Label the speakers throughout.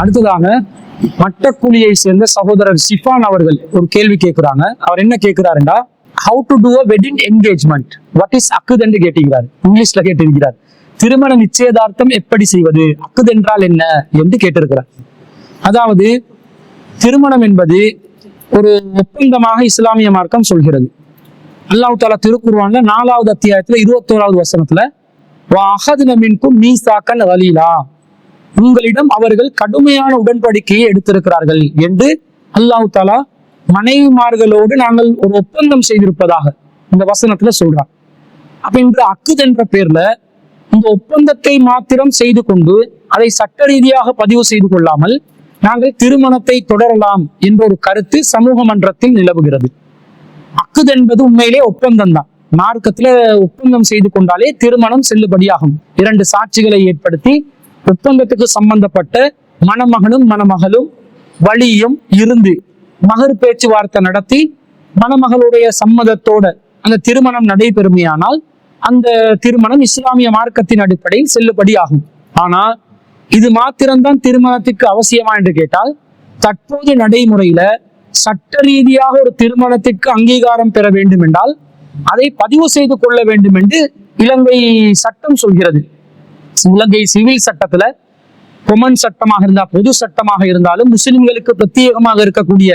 Speaker 1: அடுத்ததாக மட்டக்குழியை சேர்ந்த சகோதரர் சிஃபான் அவர்கள் ஒரு கேள்வி கேட்கிறாங்க. அவர் என்ன கேட்கிறாருண்டா? How to do a wedding engagement what is அக்குது என்று கேட்டிருக்கிறார். இங்கிலீஷ்ல கேட்டிருக்கிறார். திருமண நிச்சயதார்த்தம் எப்படி செய்வது? அக்குது என்றால் என்ன? என்று கேட்டிருக்கிறார். அதாவது திருமணம் என்பது ஒரு ஒப்பந்தமாக இஸ்லாமிய மார்க்கம் சொல்கிறது. அல்லாஹ் தாலா திருக்குர்வான்ல நாலாவது அத்தியாயத்துல இருபத்தோராவது வசனத்துல அகதுன மின்கும் மீசாக்கன் வலீலா. உங்களிடம் அவர்கள் கடுமையான உடன்படிக்கையை எடுத்திருக்கிறார்கள் என்று அல்லாஹ் தாலா மனைவிமார்களோடு நாங்கள் ஒரு ஒப்பந்தம் செய்திருப்பதாக இந்த வசனத்துல சொல்றார் அப்ப இன்று என்ற பேர்ல இந்த ஒப்பந்தத்தை மாத்திரம் செய்து கொண்டு அதை சட்ட ரீதியாக பதிவு செய்து கொள்ளாமல் நாங்கள் திருமணத்தை தொடரலாம் என்ற ஒரு கருத்து சமூக மன்றத்தில் நிலவுகிறது. அக்குது என்பது உண்மையிலே ஒப்பந்தம் தான். மார்க்கத்துல ஒப்பந்தம் செய்து கொண்டாலே திருமணம் செல்லுபடியாகும். இரண்டு சாட்சிகளை ஏற்படுத்தி ஒப்பந்தத்துக்கு சம்பந்தப்பட்ட மணமகனும் மணமகளும் வழியும் இருந்து மகர் பேச்சுவார்த்தை நடத்தி மணமகளுடைய சம்மதத்தோட அந்த திருமணம் நடைபெறுமையானால் அந்த திருமணம் இஸ்லாமிய மார்க்கத்தின் அடிப்படையில் செல்லுபடியாகும் ஆனால் இது மாத்திரம்தான் திருமணத்துக்கு அவசியமா என்று கேட்டால் தற்போது நடைமுறையில சட்ட ரீதியாக ஒரு திருமணத்திற்கு அங்கீகாரம் பெற வேண்டும் என்றால் அதை பதிவு செய்து கொள்ள வேண்டும் என்று இலங்கை சட்டம் சொல்கிறது. இலங்கை சிவில் சட்டத்துல கொமன் சட்டமாக இருந்தால் பொது சட்டமாக இருந்தாலும் முஸ்லிம்களுக்கு பிரத்யேகமாக இருக்கக்கூடிய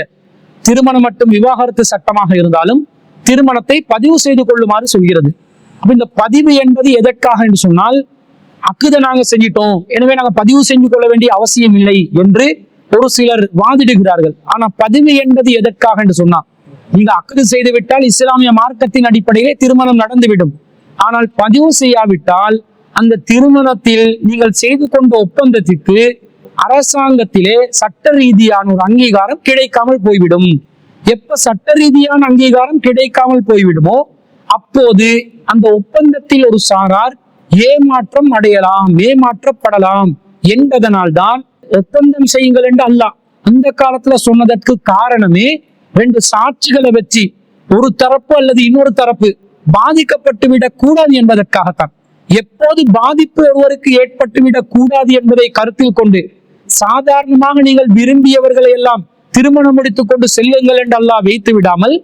Speaker 1: திருமணம் மற்றும் விவாகரத்து சட்டமாக இருந்தாலும் திருமணத்தை பதிவு செய்து கொள்ளுமாறு சொல்கிறது. அப்ப இந்த பதிவு என்பது எதற்காக என்று சொன்னால் அக்குதை நாங்க செஞ்சிட்டோம் எனவே நாங்க பதிவு செஞ்சு கொள்ள வேண்டிய அவசியம் இல்லை என்று ஒரு சிலர் வாதிடுகிறார்கள். ஆனா பதிவு என்பது எதற்காக என்று சொன்னா நீங்க அக்குது செய்து விட்டால் இஸ்லாமிய மார்க்கத்தின் அடிப்படையிலே திருமணம் நடந்துவிடும். ஆனால் பதிவு செய்யாவிட்டால் அந்த திருமணத்தில் நீங்கள் செய்து கொண்ட ஒப்பந்தத்திற்கு அரசாங்கத்திலே சட்ட ரீதியான ஒரு அங்கீகாரம் கிடைக்காமல் போய்விடும். எப்ப சட்ட ரீதியான அங்கீகாரம் கிடைக்காமல் போய்விடுமோ அப்போது அந்த ஒப்பந்தத்தில் ஒரு சாரார் ஏமாற்றம் அடையலாம் ஏமாற்றப்படலாம் என்பதனால்தான் ஒப்பந்தம் செய்யுங்கள் என்று அல்லாஹ் அந்த காலத்துல சொன்னதற்கு காரணமே ரெண்டு சாட்சிகளை வச்சு ஒரு தரப்பு அல்லது இன்னொரு தரப்பு பாதிக்கப்பட்டு விடக் கூடாது என்பதற்காகத்தான். எப்போது பாதிப்பு ஒருவருக்கு ஏற்பட்டுவிடக் கூடாது என்பதை கருத்தில் கொண்டு சாதாரணமாக நீங்கள் விரும்பியவர்களை எல்லாம் திருமணம் முடித்துக் கொண்டு செல்லுங்கள் என்று அல்லாஹ் வைத்து விடாமல்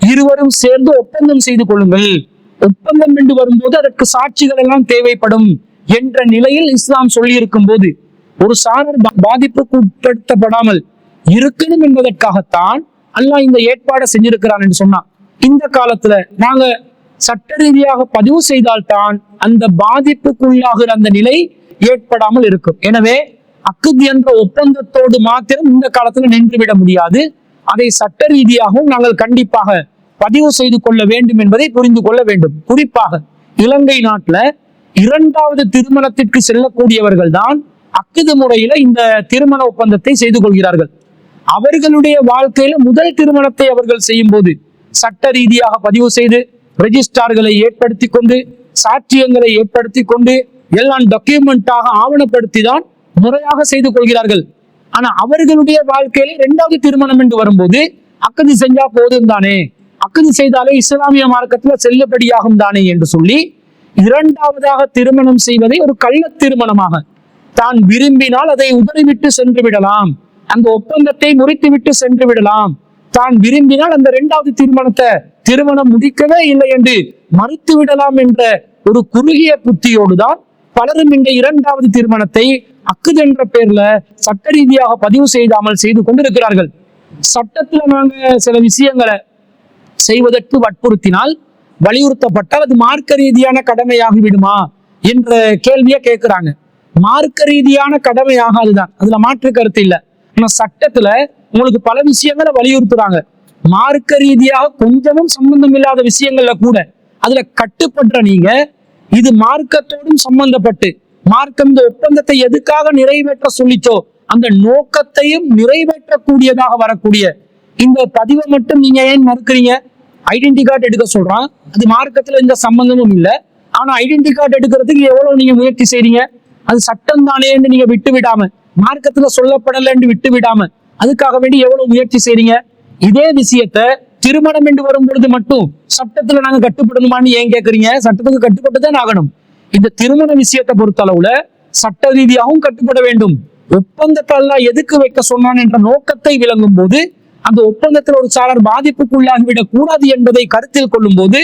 Speaker 1: இருவரும் சேர்ந்து ஒப்பந்தம் செய்து கொள்ளுங்கள். ஒப்பந்தம் என்று வரும்போது அதற்கு சாட்சிகள் எல்லாம் தேவைப்படும் என்ற நிலையில் இஸ்லாம் சொல்லி இருக்கும் போது ஒரு சாரர் பாதிப்புக்கு உட்படுத்தப்படாமல் இருக்கணும் என்பதற்காகத்தான் அல்லாஹ் இந்த ஏற்பாடை செஞ்சிருக்கிறான் என்று சொன்னான். இந்த காலத்துல நாங்க சட்ட ரீதியாக பதிவு செய்தால்தான் அந்த பாதிப்புக்குள்ளாகிற அந்த நிலை ஏற்படாமல் இருக்கும். எனவே அக்குது என்ற ஒப்பந்தத்தோடு மாத்திரம் இந்த காலத்துல நின்றுவிட முடியாது. அதை சட்ட ரீதியாகவும் நாங்கள் கண்டிப்பாக பதிவு செய்து கொள்ள வேண்டும் என்பதை புரிந்து கொள்ள வேண்டும். குறிப்பாக இலங்கை நாட்டில் இரண்டாவது திருமணத்திற்கு செல்லக்கூடியவர்கள் தான் அக்குது முறையில இந்த திருமண ஒப்பந்தத்தை செய்து கொள்கிறார்கள். அவர்களுடைய வாழ்க்கையில முதல் திருமணத்தை அவர்கள் செய்யும் போது சட்ட ரீதியாக பதிவு செய்து ரெஜிஸ்டார்களை ஏற்படுத்தி கொண்டு சாட்சியங்களை ஏற்படுத்தி கொண்டு எல்லாம் டாக்குமெண்டாக ஆவணப்படுத்தி தான் முறையாக செய்து கொள்கிறார்கள். ஆனா அவர்களுடைய வாழ்க்கையில இரண்டாவது திருமணம் என்று வரும்போது அக்கதி செஞ்சா போதும் தானே? அக்கதி செய்தாலே இஸ்லாமிய மார்க்கத்துல செல்லுபடியாகும் தானே என்று சொல்லி இரண்டாவதாக திருமணம் செய்வதை ஒரு கள்ள திருமணமாக தான் விரும்பினால் அதை உதறிவிட்டு சென்று விடலாம். அந்த ஒப்பந்தத்தை முறித்துவிட்டு சென்று விடலாம். தான் விரும்பினால் அந்த இரண்டாவது திருமணத்தை திருமணம் முடிக்கவே இல்லை என்று மறுத்து விடலாம் என்ற ஒரு குறுகிய புத்தியோடு தான் பலரும் இந்த இரண்டாவது திருமணத்தை அக்குது என்ற பெயர்ல சட்ட ரீதியாக பதிவு செய்தாமல் செய்து கொண்டிருக்கிறார்கள். சட்டத்துல நாங்க சில விஷயங்களை செய்வதற்கு வற்புறுத்தினால் வலியுறுத்தப்பட்டால் அது மார்க்க ரீதியான கடமையாகி விடுமா என்ற கேள்வியை கேட்கிறாங்க. மார்க்க ரீதியான கடமையாகாதுதான் அதுல மாற்று கருத்து இல்லை. ஆனா சட்டத்துல உங்களுக்கு பல விஷயங்களை வலியுறுத்துறாங்க. மார்க்க ரீதியாக கொஞ்சமும் சம்பந்தம் இல்லாத விஷயங்கள்ல கூட அதுல கட்டுப்படுற நீங்க இது மார்க்கத்தோடும் சம்பந்தப்பட்டு மார்க்கம் இந்த ஒப்பந்தத்தை எதுக்காக நிறைவேற்ற சொல்லிச்சோ அந்த நோக்கத்தையும் நிறைவேற்றக்கூடியதாக வரக்கூடிய இந்த பதிவை மட்டும் நீங்க ஏன் மறுக்கிறீங்க? ஐடென்டி கார்டு எடுக்க சொல்றான். அது மார்க்கத்துல எந்த சம்பந்தமும் இல்லை. ஆனா ஐடென்டி கார்டு எடுக்கிறதுக்கு எவ்வளவு நீங்க முயற்சி செய்றீங்க? அது சட்டம் தானேன்னு நீங்க விட்டு விடாம மார்க்கத்துல சொல்லப்படலன்னு விட்டு விடாம அதுக்காக வேண்டி எவ்வளவு முயற்சி செய்றீங்க? இதே விஷயத்த திருமணம் என்று வரும் பொழுது மட்டும் சட்டத்துல நாங்க கட்டுப்படணுமான்னு ஏன் கேக்குறீங்க? சட்டத்துக்கு கட்டுப்பட்டு தான் ஆகணும். இந்த திருமண விஷயத்தை பொறுத்த அளவுல சட்ட ரீதியாகவும் கட்டுப்பட வேண்டும். ஒப்பந்தத்தெல்லாம் எதுக்கு வைக்க சொன்னான் என்ற நோக்கத்தை விளங்கும் போது அந்த ஒப்பந்தத்தில் ஒரு சாரர் பாதிப்புக்குள்ளாகிவிடக் கூடாது என்பதை கருத்தில் கொள்ளும் போது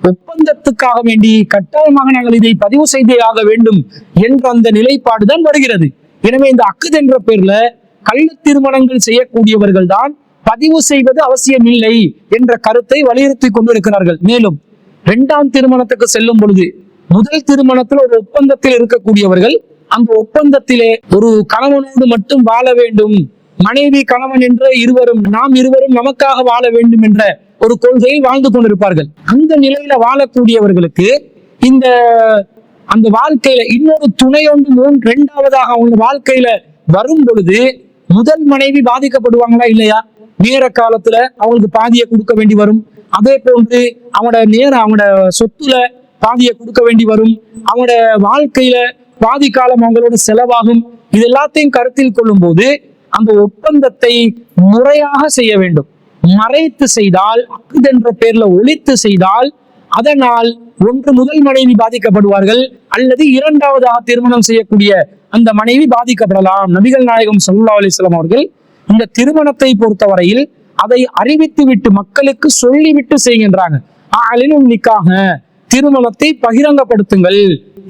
Speaker 1: ஒப்பந்தத்துக்காக வேண்டி கட்டாயமாக நாங்கள் இதை பதிவு செய்தே ஆக வேண்டும் என்ற அந்த நிலைப்பாடுதான் வருகிறது. எனவே இந்த அக்குது என்ற பேர்ல கள்ள திருமணங்கள் செய்யக்கூடியவர்கள் தான் பதிவு செய்வது அவசியமில்லை என்ற கருத்தை வலியுறுத்தி கொண்டிருக்கிறார்கள். மேலும் இரண்டாம் திருமணத்துக்கு செல்லும் பொழுது முதல் திருமணத்தில் ஒரு ஒப்பந்தத்தில் இருக்கக்கூடியவர்கள் அந்த ஒப்பந்தத்திலே ஒரு கணவனோடு மட்டும் வாழ வேண்டும். மனைவி கணவன் என்ற இருவரும் நாம் இருவரும் நமக்காக வாழ வேண்டும் என்ற ஒரு கொள்கையில் வாழ்ந்து கொண்டிருப்பார்கள். அந்த நிலையில வாழக்கூடியவர்களுக்கு இந்த அந்த வாழ்க்கையில இன்னொரு துணையொன்று மூணு இரண்டாவதாக அவங்க வாழ்க்கையில வரும் பொழுது முதல் மனைவி பாதிக்கப்படுவாங்களா இல்லையா? நேர காலத்துல அவங்களுக்கு பாதியை கொடுக்க வேண்டி வரும். அதே போன்று அவனோட நேர அவனோட சொத்துல பாதியை கொடுக்க வேண்டி வரும். அவனோட வாழ்க்கையில பாதி காலம் அவங்களோட செலவாகும். இது எல்லாத்தையும் கருத்தில் கொள்ளும் போது அந்த ஒப்பந்தத்தை முறையாக செய்ய வேண்டும். மறைத்து செய்தால் அக்குது என்ற பேர்ல ஒழித்து செய்தால் அதனால் ஒன்று முதல் மனைவி பாதிக்கப்படுவார்கள். அல்லது இரண்டாவதாக திருமணம் செய்யக்கூடிய அந்த மனைவி பாதிக்கப்படலாம். நபிகள் நாயகம் சல்லா அலிஸ்லாம் அவர்கள் இந்த திருமணத்தை பொறுத்தவரையில் அதை அறிவித்து விட்டு மக்களுக்கு சொல்லிவிட்டு செய்கின்றாங்க. ஆளினும் நிக்காக திருமணத்தை பகிரங்கப்படுத்துங்கள்.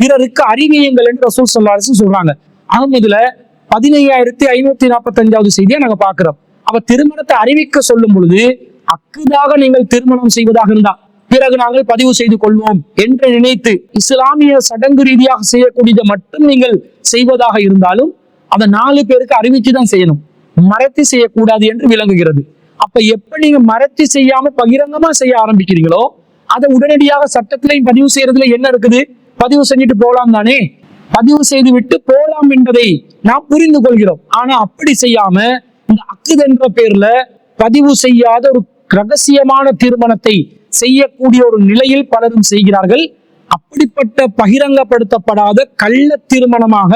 Speaker 1: பிறருக்கு அறிவியுங்கள் என்று ரசூல் சல்லாஹ் சொல்றாங்க. அகமதுல பதினையாயிரத்தி ஐநூத்தி நாற்பத்தி அஞ்சாவது செய்தியை நாங்க பாக்குறோம் அவ திருமணத்தை அறிவிக்க சொல்லும் பொழுது அக்குதாக நீங்கள் திருமணம் செய்வதாக இருந்தா பிறகு நாங்கள் பதிவு செய்து கொள்வோம் என்று நினைத்து இஸ்லாமிய சடங்கு ரீதியாக செய்யக்கூடியதை மட்டும் நீங்கள் செய்வதாக இருந்தாலும் அதை நாலு பேருக்கு அறிவிச்சு தான் செய்யணும். மறைத்து செய்யக்கூடாது என்று விளங்குகிறது. அப்ப எப்ப நீங்க மறைத்து செய்யாம பகிரங்கமா செய்ய ஆரம்பிக்கிறீங்களோ அதை உடனடியாக சட்டத்திலையும் பதிவு செய்யறதுல என்ன இருக்குது? பதிவு செஞ்சுட்டு போலாம் தானே? பதிவு செய்து விட்டு போலாம் என்பதை நாம் புரிந்து கொள்கிறோம். ஆனா அப்படி செய்யாம இந்த அக்குது என்ற பேர்ல பதிவு செய்யாத ஒரு ரகசியமான திருமணத்தை செய்யக்கூடிய ஒரு நிலையில் பலரும் செய்கிறார்கள். அப்படிப்பட்ட பகிரங்கப்படுத்தப்படாத கள்ள திருமணமாக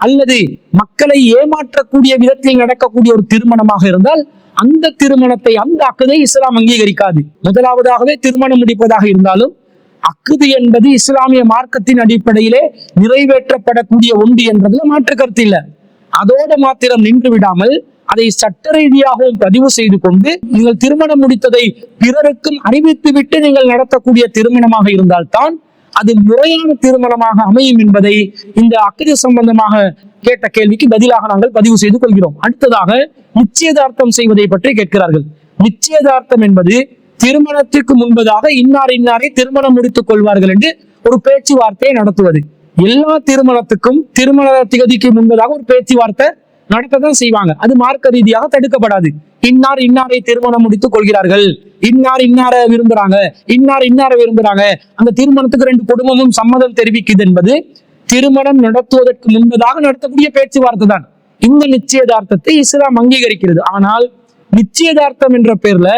Speaker 1: அல்லது மக்களை ஏமாற்றக்கூடிய விதத்தில் நடக்கக்கூடிய ஒரு திருமணமாக இருந்தால் அந்த திருமணத்தை அந்த அக்குதை இஸ்லாம் அங்கீகரிக்காது. முதலாவதாகவே திருமணம் முடிப்பதாக இருந்தாலும் அக்குது என்பது இஸ்லாமிய மார்க்கத்தின் அடிப்படையிலே நிறைவேற்றப்படக்கூடிய ஒன்று என்றதுல மாற்று கருத்து இல்லை. அதோட மாத்திரம் நின்று விடாமல் அதை சட்ட ரீதியாகவும் பதிவு செய்து கொண்டு நீங்கள் திருமணம் முடித்ததை பிறருக்கும் அறிவித்து விட்டு நீங்கள் நடத்தக்கூடிய திருமணமாக இருந்தால்தான் அது முறையான திருமணமாக அமையும் என்பதை இந்த அக்கறை சம்பந்தமாக கேட்ட கேள்விக்கு பதிலாக நாங்கள் பதிவு செய்து கொள்கிறோம். அடுத்ததாக நிச்சயதார்த்தம் செய்வதை பற்றி கேட்கிறார்கள். நிச்சயதார்த்தம் என்பது திருமணத்திற்கு முன்பதாக இன்னார் இன்னாரை திருமணம் முடித்துக் கொள்வார்கள் என்று ஒரு பேச்சுவார்த்தையை நடத்துவது. எல்லா திருமணத்துக்கும் திருமண திகதிக்கு முன்பதாக ஒரு பேச்சுவார்த்தை நடத்ததான் செய்வாங்க. அது மார்க்க ரீதியாக தடுக்கப்படாது. இன்னார் இன்னாரை திருமணம் முடித்துக் கொள்கிறார்கள். இன்னார் இன்னார விரும்புறாங்க இன்னார் இன்னார விரும்புறாங்க. அந்த திருமணத்துக்கு ரெண்டு குடும்பமும் சம்மதம் தெரிவிக்குது என்பது திருமணம் நடத்துவதற்கு முன்பதாக நடத்தக்கூடிய பேச்சுவார்த்தை தான். இந்த நிச்சயதார்த்தத்தை இஸ்லாம் அங்கீகரிக்கிறது. ஆனால் நிச்சயதார்த்தம் என்ற பேர்ல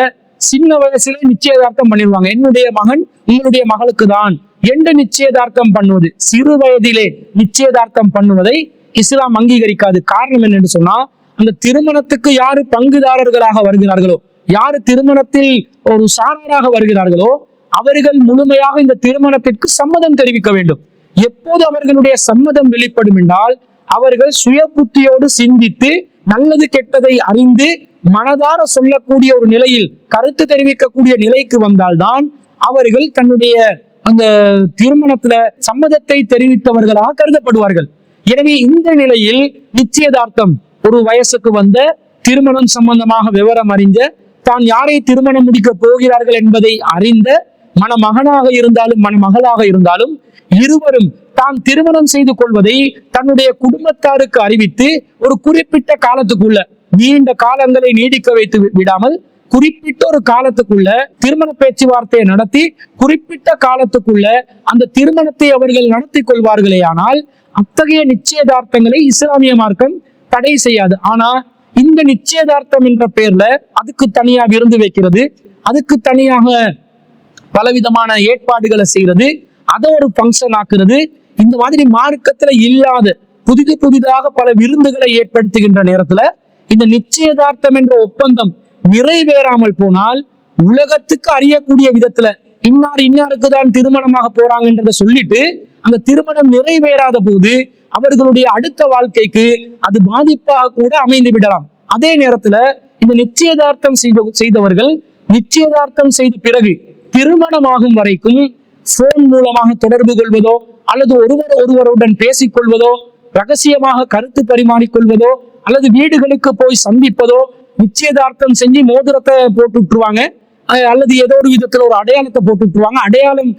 Speaker 1: சின்ன வயசுல நிச்சயதார்த்தம் பண்ணிடுவாங்க. என்னுடைய மகன் உங்களுடைய மகளுக்கு தான். எந்த நிச்சயதார்த்தம் பண்ணுவது? சிறு வயதிலே நிச்சயதார்த்தம் பண்ணுவதை இஸ்லாம் அங்கீகரிக்காது. காரணம் என்னன்னு சொன்னா அந்த திருமணத்துக்கு யாரு பங்குதாரர்களாக வருகிறார்களோ யாரு திருமணத்தில் ஒரு சாராராக வருகிறார்களோ அவர்கள் முழுமையாக இந்த திருமணத்திற்கு சம்மதம் தெரிவிக்க வேண்டும். எப்போது அவர்களுடைய சம்மதம் வெளிப்படும் என்றால் அவர்கள் சுய புத்தியோடு சிந்தித்து நல்லது கெட்டதை அறிந்து மனதார சொல்லக்கூடிய ஒரு நிலையில் கருத்து தெரிவிக்கக்கூடிய நிலைக்கு வந்தால்தான் அவர்கள் தன்னுடைய அந்த திருமணத்துல சம்மதத்தை தெரிவித்தவர்களாக கருதப்படுவார்கள். எனவே இந்த நிலையில் நிச்சயதார்த்தம் ஒரு வயசுக்கு வந்த திருமணம் சம்பந்தமாக விவரம் அறிந்த தான் யாரை திருமணம் முடிக்க போகிறார்கள் என்பதை அறிந்த மணமகனாக இருந்தாலும் மணமகளாக இருந்தாலும் இருவரும் தான் திருமணம் செய்து கொள்வதை தன்னுடைய குடும்பத்தாருக்கு அறிவித்து ஒரு குறிப்பிட்ட காலத்துக்குள்ள நீண்ட காலங்களை நீடிக்க வைத்து விடாமல் குறிப்பிட்ட ஒரு காலத்துக்குள்ள திருமண பேச்சுவார்த்தையை நடத்தி குறிப்பிட்ட காலத்துக்குள்ள அந்த திருமணத்தை அவர்கள் நடத்தி கொள்வார்களே ஆனால் அத்தகைய நிச்சயதார்த்தங்களை இஸ்லாமிய மார்க்கம் தடை செய்யாது. ஆனா இந்த நிச்சயதார்த்தம் என்ற பெயர்ல அதுக்கு தனியா விருந்து வைக்கிறது. அதுக்கு தனியாக பலவிதமான ஏற்பாடுகளை செய்யறது அதை ஒரு ஃபங்க்ஷன் ஆக்குறது இந்த மாதிரி மார்க்கத்துல இல்லாத புதிது புதிதாக பல விருந்துகளை ஏற்படுத்துகின்ற நேரத்துல இந்த நிச்சயதார்த்தம் என்ற ஒப்பந்தம் நிறைவேறாமல் போனால் உலகத்துக்கு அறியக்கூடிய விதத்துல இன்னார் இன்னாருக்கு தான் திருமணமாக போறாங்கன்றத சொல்லிட்டு அந்த திருமணம் நிறைவேறாத போது அவர்களுடைய அடுத்த வாழ்க்கைக்கு அது பாதிப்பாக கூட அமைந்து விடலாம். அதே நேரத்துல இந்த நிச்சயதார்த்தம் செய்த செய்தவர்கள் நிச்சயதார்த்தம் செய்த பிறகு திருமணமாகும் வரைக்கும் போன் மூலமாக தொடர்பு கொள்வதோ அல்லது ஒருவர் ஒருவருடன் பேசிக் கொள்வதோ ரகசியமாக கருத்து பரிமாறிக்கொள்வதோ அல்லது வீடுகளுக்கு போய் சந்திப்பதோ நிச்சயதார்த்தம் செஞ்சு மோதிரத்தை போட்டு விட்டுருவாங்க அல்லது ஏதோ ஒரு விதத்துல ஒரு அடையாளத்தை போட்டு விட்டுருவாங்க. அடையாளம்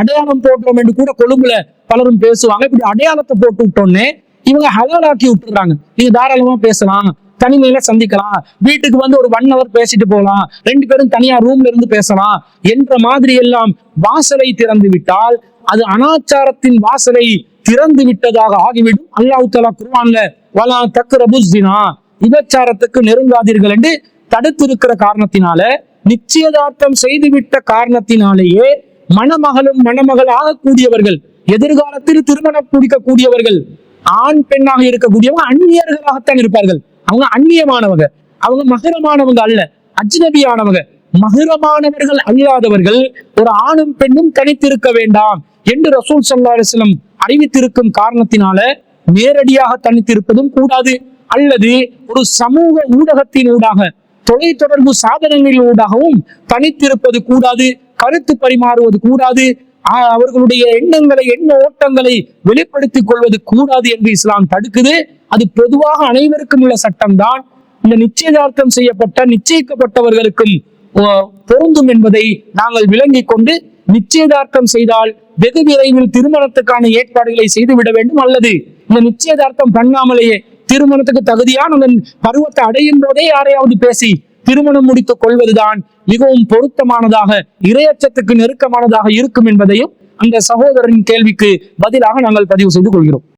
Speaker 1: அடையாளம் போடுறோம் என்று கூட கொழும்புல பலரும் பேசுவாங்க. இப்படி அடையாளத்தை போட்டு விட்டோன்னே இவங்க ஹலாலாக்கி விட்டுறாங்க. நீங்க தாராளமா பேசலாம் தனிமையில சந்திக்கலாம் வீட்டுக்கு வந்து ஒரு ஒன் ஹவர் பேசிட்டு போகலாம் ரெண்டு பேரும் தனியா ரூம்ல இருந்து பேசலாம் என்ற மாதிரி எல்லாம் வாசலை திறந்து விட்டால் அது அனாச்சாரத்தின் வாசலை திறந்து விட்டதாக ஆகிவிடும். அல்லாஹு தலா குர்வான்ல வலா தக்ரபு ஜினா விபச்சாரத்துக்கு நெருங்காதீர்கள் என்று தடுத்திருக்கிற காரணத்தினால நிச்சயதார்த்தம் செய்துவிட்ட காரணத்தினாலேயே மணமகளும் மணமகள் ஆகக்கூடியவர்கள் எதிர்காலத்தில் திருமணம் முடிக்கக்கூடியவர்கள் ஆண் பெண்ணாக இருக்கக்கூடியவங்க அந்நியர்களாகத்தான் இருப்பார்கள். அவங்க அந்நியமானவங்க அவங்க மகரமானவங்க அல்ல அஜ்னபியானவங்க. மகிரமானவர்கள் அல்லாதவர்கள் ஒரு ஆணும் பெண்ணும் தனித்திருக்க வேண்டாம் என்று ரசூல் சல்லா அலிஸ்லம் அறிவித்திருக்கும் காரணத்தினால நேரடியாக தனித்திருப்பதும் கூடாது. அல்லது ஒரு சமூக ஊடகத்தினூடாக தொலைத்தொடர்பு சாதனங்களின் ஊடாகவும் தனித்திருப்பது கூடாது கருத்து பரிமாறுவது கூடாது அவர்களுடைய எண்ணங்களை எண்ண ஓட்டங்களை வெளிப்படுத்திக் கொள்வது கூடாது என்று இஸ்லாம் தடுக்குது. அது பொதுவாக அனைவருக்கும் உள்ள சட்டம்தான். இந்த நிச்சயதார்த்தம் செய்யப்பட்ட நிச்சயிக்கப்பட்டவர்களுக்கும் பொருந்தும் என்பதை நாங்கள் விளங்கிக் கொண்டு நிச்சயதார்த்தம் செய்தால் வெகு விரைவில் திருமணத்துக்கான ஏற்பாடுகளை செய்துவிட வேண்டும் அல்லது இந்த நிச்சயதார்த்தம் பண்ணாமலேயே திருமணத்துக்கு தகுதியான அந்த பருவத்தை அடையும் போதே யாரையாவது பேசி திருமணம் முடித்துக் கொள்வதுதான் மிகவும் பொருத்தமானதாக இரையச்சத்துக்கு நெருக்கமானதாக இருக்கும் என்பதையும் அந்த சகோதரரின் கேள்விக்கு பதிலாக நாங்கள் பதிவு செய்து கொள்கிறோம்.